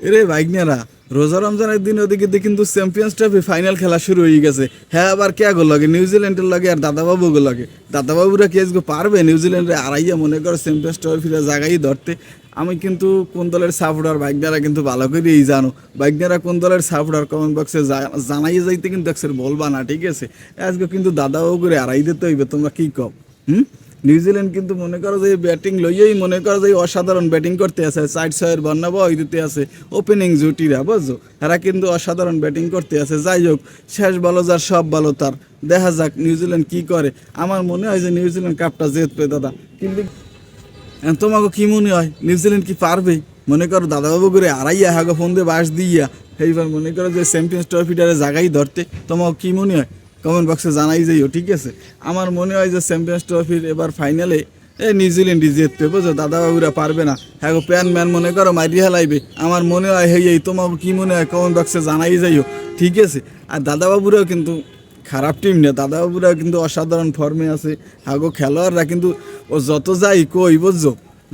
এরে বাইকনারা রোজা রমজানের দিন ওদিকে কিন্তু চ্যাম্পিয়ন্স ট্রফি ফাইনাল খেলা শুরু হয়ে গেছে। হ্যাঁ আবার কে গো লাগে? নিউজিল্যান্ডের লাগে আর দাদাবাবু গো লাগে। দাদাবাবুরা কে আজকে পারবে? নিউজিল্যান্ডে আড়াইয়া মনে করো চ্যাম্পিয়ন্স ট্রফিটা জায়গায় ধরতে। আমি কিন্তু কোন দলের সাপোর্টার বাইকনারা কিন্তু ভালো করেই জানো। বাইকনারা কোন দলের সাপোর্টার কমেন্ট বক্সে জানাইয়ে যাইতে কিন্তু একসের বলবা না, ঠিক আছে? আজকে কিন্তু দাদাবাবু করে আড়াই দিতে হইবে, তোমরা কি কম হুম? নিউজিল্যান্ড কিন্তু মনে করো যে ব্যাটিং লইয়েই মনে করো যে অসাধারণ ব্যাটিং করতে আছে। সাইড ছয়ের বন্যা বয় দিতে আছে। ওপেনিং জুটিরা, বুঝছ? এরা কিন্তু অসাধারণ ব্যাটিং করতে আছে। যাই হোক, শেষ বলো যার, সব বলো তার। দেখা যাক নিউজিল্যান্ড কি করে। আমার মনে হয় যে নিউজিল্যান্ড কাপটা জিতবে দাদা। কিন্তু তোমাকে কি মনে হয়? নিউজিল্যান্ড কি পারবে? মনে করো দাদাবাবু করে আড়াইয়া হাগো ফোন দিয়ে বাস দিয়া এইবার মনে করো যে চ্যাম্পিয়ন্স ট্রফিটারে জায়গায় ধরতে। তোমাকে কি মনে হয়? কমেন্ট বক্সে জানাই যাইও, ঠিক আছে? আমার মনে হয় যে চ্যাম্পিয়ন্স ট্রফির এবার ফাইনালে এ নিউজিল্যান্ডই জিতবে বুঝো দাদাবাবুরা পারবে না। হ্যাঁ প্যান ম্যান মনে করো মারি হেলাইবে। আমার মনে হয়, হেই এই তোমাকে কী মনে হয় কমেন্ট বক্সে জানাই যাইও, ঠিক আছে? আর দাদাবাবুরাও কিন্তু খারাপ টিম না। দাদাবাবুরা কিন্তু অসাধারণ ফর্মে আছে। হাগো খেলোয়াড়রা কিন্তু ও যত যাই কই, বুঝছ?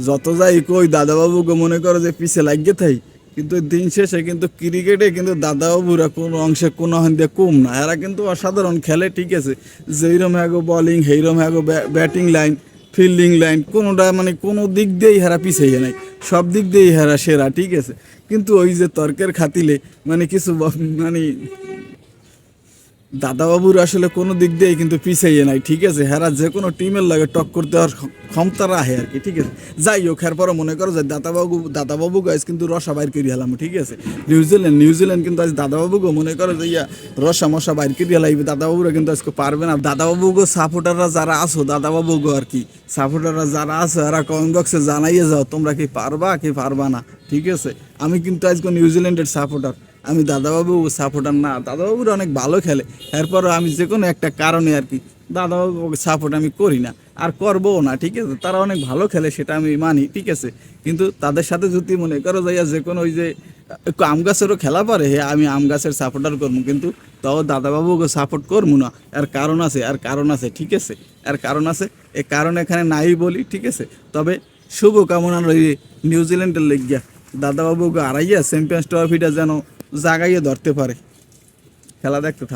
যত যাই কই, দাদাবাবুকে মনে করো যে পিছে লাগিয়ে থাই। কিন্তু দিন শেষে কিন্তু ক্রিকেটে কিন্তু দাদা দাদাবাবুরা কোনো অংশে কোনো দিয়ে কম না। এরা কিন্তু অসাধারণ খেলে, ঠিক আছে? যেইরম হ্যাগো বলিং সেইরম হ্যাগো ব্যাটিং লাইন ফিল্ডিং লাইন কোনোটা মানে কোনো দিক দিয়েই হেরা পিছিয়ে নাই সব দিক দিয়েই হেরা সেরা, ঠিক আছে? কিন্তু ওই যে তর্কের খাতিলে মানে কিছু মানে দাদাবাবুর আসলে কোনো দিক দিয়েই কিন্তু পিছাইয়ে নাই, ঠিক আছে? হেরা যে কোনো টিমের লাগে টক করতে হওয়ার ক্ষমতা রাখে আর কি, ঠিক আছে? যাই হোক এর পরে মনে করো যে দাদাবাবু দাদাবাবু গাইজ কিন্তু রসা বাইর করে হেলাম ঠিক আছে? নিউজিল্যান্ড নিউজিল্যান্ড কিন্তু আজ দাদাবাবুকে মনে করো যে ইয়া রসা মশা বাইর করে হেলাইবে দাদাবাবুরা কিন্তু আজকে পারবে না। দাদাবাবুগো সাপোর্টাররা যারা আছো, দাদাবাবুগো আর কি সাপোর্টাররা যারা আছে, এরা বক্সে জানাইয়ে যাও, তোমরা কি পারবা কি পারবা না, ঠিক আছে? আমি কিন্তু আজকে নিউজিল্যান্ডের সাপোর্টার আমি দাদাবাবু সাপোর্টার না, দাদাবাবুর অনেক ভালো খেলে। এরপরও আমি যে কোনো একটা কারণে আর কি দাদাবাবু সাপোর্ট আমি করি না, আর করবও না, ঠিক আছে? তারা অনেক ভালো খেলে, সেটা আমি মানি, ঠিক আছে? কিন্তু তাদের সাথে যদি মনে করো যাইয়া যে কোনো ওই যে আম গাছেরও খেলা পারে হ্যাঁ আমি আম গাছের সাপোর্টার করব, কিন্তু তাও দাদাবাবুকে সাপোর্ট করব না। আর কারণ আছে আর কারণ আছে, ঠিক আছে? আর কারণ আছে, এ কারণ এখানে নাই বলি, ঠিক আছে? তবে শুভ কামনা রই নিউজিল্যান্ডের লেগিয়া। দাদাবাবুকে আড়াইয়া চ্যাম্পিয়ন্স ট্রফিটা যেন জাগাইয়ে ধরতে পারে খেলা দেখতে থাক।